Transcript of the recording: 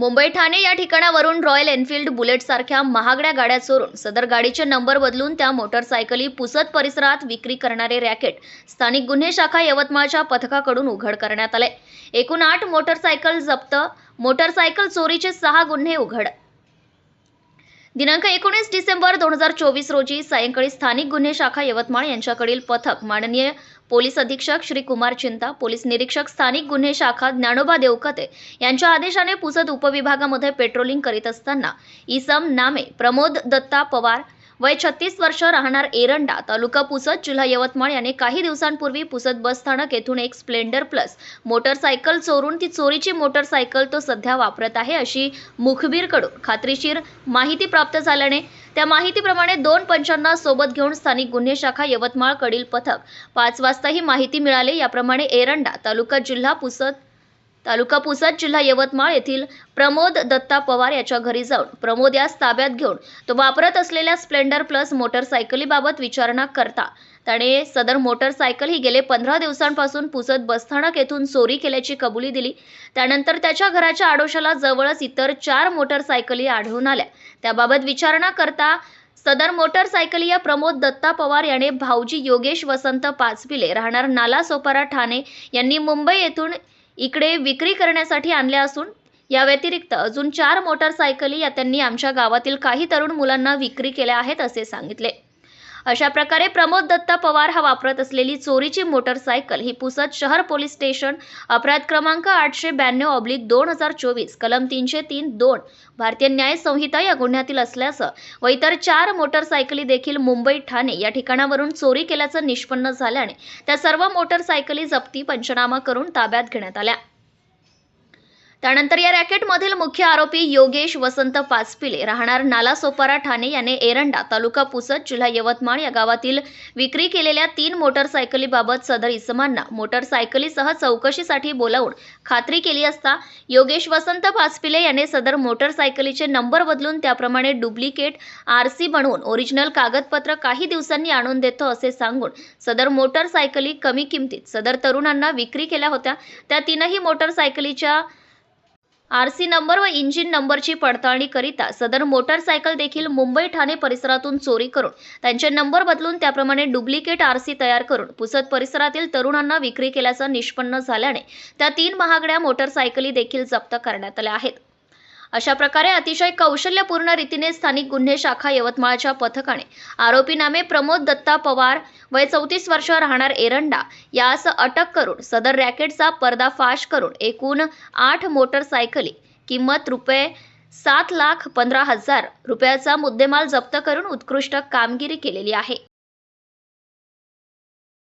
मुंबई ठाणे या ठिकाणावरून royal Enfield बुलेटसारख्या महागड्या गाड्या चोरून सदर गाडीचे नंबर बदलून त्या मोटरसायकली पुसद परिसरात विक्री करणारे रॅकेट स्थानिक गुन्हे शाखा यवतमाळच्या पथकाकडून उघड करण्यात आले. एकूण आठ मोटरसायकल जप्त मोटरसायकल चोरीचे सहा गुन्हे उघड दिनांक एकोणीस डिसेंबर दोन हजार चोवीस रोजी सायंकाळी स्थानिक गुन्हे शाखा यवतमाळ यांच्याकडील पथक माननीय पोलीस अधीक्षक श्री कुमार चिंता पोलीस निरीक्षक स्थानिक गुन्हे शाखा ज्ञानोबा देवकते यांच्या आदेशाने पुसद उपविभागामध्ये पेट्रोलिंग करीत असताना इसम नामे प्रमोद दत्ता पवार वय छत्तीस वर्ष राहणार एरंडा तालुका पुसद जिल्हा यवतमाळ याने काही दिवसांपूर्वी पुसद बस स्थानक येथून एक स्प्लेंडर प्लस मोटरसायकल चोरून ती चोरीची मोटरसायकल तो सध्या वापरत आहे अशी मुखबीरकडून खात्रीशीर माहिती प्राप्त झाल्याने त्या माहितीप्रमाणे दोन पंचांना सोबत घेऊन स्थानिक गुन्हे शाखा यवतमाळकडील पथक पाच वाजता ही माहिती मिळाली. याप्रमाणे एरंडा तालुका जिल्हा पुसद तालुका पुसद जिल्हा यवतमाळ येथील प्रमोद दत्ता पवार याच्या घरी जाऊन प्रमोद यास ताब्यात घेऊन तो वापरत असलेल्या स्प्लेंडर प्लस मोटरसायकलीबाबत विचारणा करता. त्याने सदर मोटरसायकल ही गेले पंधरा दिवसांपासून पुसद बसस्थानक येथून चोरी केल्याची कबुली दिली. त्यानंतर त्याच्या घराच्या आडोशाला जवळच इतर चार मोटरसायकली आढळून आल्या. त्याबाबत विचारणा करता सदर मोटरसायकल या प्रमोद दत्ता पवार याने भाऊजी योगेश वसंत पाचपिले राहणार नाला सोपारा ठाणे यांनी मुंबई येथून इकडे विक्री करण्यासाठी आणल्या असून या व्यतिरिक्त अजून चार मोटरसायकली या त्यांनी आमच्या गावातील काही तरुण मुलांना विक्री केल्या आहेत असे सांगितले. अशा प्रकारे प्रमोद दत्ता पवार हा वापरत असलेली चोरीची मोटरसायकल ही पुसद शहर पोलीस स्टेशन अपराध क्रमांक आठशे ब्याण्णव ऑब्लिक दोन हजार चोवीस कलम तीनशे तीन दोन भारतीय न्याय संहिता या गुन्ह्यातील असल्याचं व इतर चार मोटरसायकली देखील मुंबई ठाणे या ठिकाणावरून चोरी केल्याचं निष्पन्न झाल्याने त्या सर्व मोटरसायकली जप्ती पंचनामा करून ताब्यात घेण्यात आल्या. त्यानंतर या रॅकेटमधील मुख्य आरोपी योगेश वसंत पाचपिले राहणार नालासोपारा ठाणे. याने एरंडा तालुका पुसद जिल्हा यवतमाळ या गावातील विक्री केलेल्या तीन मोटरसायकलीबाबत सदर इसमांना मोटरसायकलीसह चौकशीसाठी बोलावून खात्री केली असता योगेश वसंत पाचपिले याने सदर मोटरसायकलीचे नंबर बदलून त्याप्रमाणे डुप्लिकेट आर सी बनवून ओरिजिनल कागदपत्र काही दिवसांनी आणून देतो असे सांगून सदर मोटरसायकली कमी किमतीत सदर तरुणांना विक्री केल्या होत्या. त्या तीनही मोटरसायकलीच्या आरसी नंबर व इंजिन नंबरची पडताळणी करिता सदर मोटरसायकल देखील मुंबई ठाणे परिसरातून चोरी करून त्यांचे नंबर बदलून त्याप्रमाणे डुप्लिकेट आरसी तयार करून पुसद परिसरातील तरुणांना विक्री केल्याचं निष्पन्न झाल्याने त्या तीन महागड्या मोटरसायकली देखील जप्त करण्यात आल्या आहेत. अशा प्रकारे अतिशय कौशल्यपूर्ण रीतीने स्थानिक गुन्हे शाखा यवतमाळच्या पथकाने. आरोपी नामे प्रमोद दत्ता पवार वय चौतीस वर्ष राहणार एरंडा यास अटक करून सदर रॅकेटचा पर्दाफाश करून एकूण आठ मोटरसायकली किंमत रुपये सात लाख पंधरा हजार रुपयाचा मुद्देमाल जप्त करून उत्कृष्ट कामगिरी केलेली आहे.